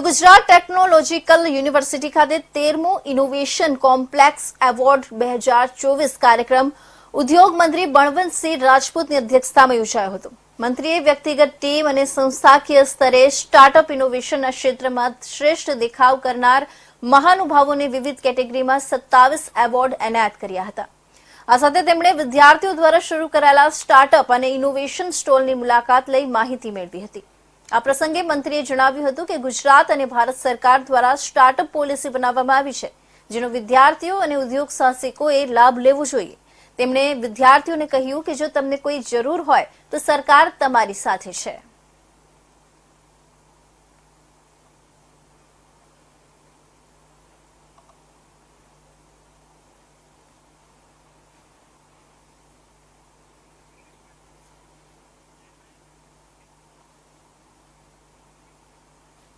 તો Gujarat technological university ખાતે તેરમો innovation complex award બે હજાર ચોવીસ કાર્યક્રમ ઉદ્યોગ મંત્રી બળવંતસિંહ રાજપૂતની અધ્યક્ષતામાં યોજાયો હતો. મંત્રીએ વ્યક્તિગત ટીમ અને સંસ્થાકીય સ્તરે સ્ટાર્ટઅપ ઇનોવેશનના ક્ષેત્રમાં શ્રેષ્ઠ દેખાવ કરનાર મહાનુભાવોને વિવિધ કેટેગરીમાં સત્તાવીસ એવોર્ડ એનાયત કર્યા હતા. આ સાથે તેમણે વિદ્યાર્થીઓ દ્વારા શરૂ કરાયેલા સ્ટાર્ટઅપ અને ઇનોવેશન સ્ટોલની મુલાકાત લઈ માહિતી મેળવી હતી. આ પ્રસંગે મંત્રીએ જણાવ્યું હતું કે ગુજરાત અને ભારત સરકાર દ્વારા સ્ટાર્ટઅપ પોલિસી બનાવવામાં આવી છે, જેનો વિદ્યાર્થીઓ અને ઉદ્યોગ સાહસિકોએ લાભ લેવો જોઈએ. તેમણે વિદ્યાર્થીઓને કહ્યું કે જો તમને કોઈ જરૂર હોય, તો સરકાર તમારી સાથે છે.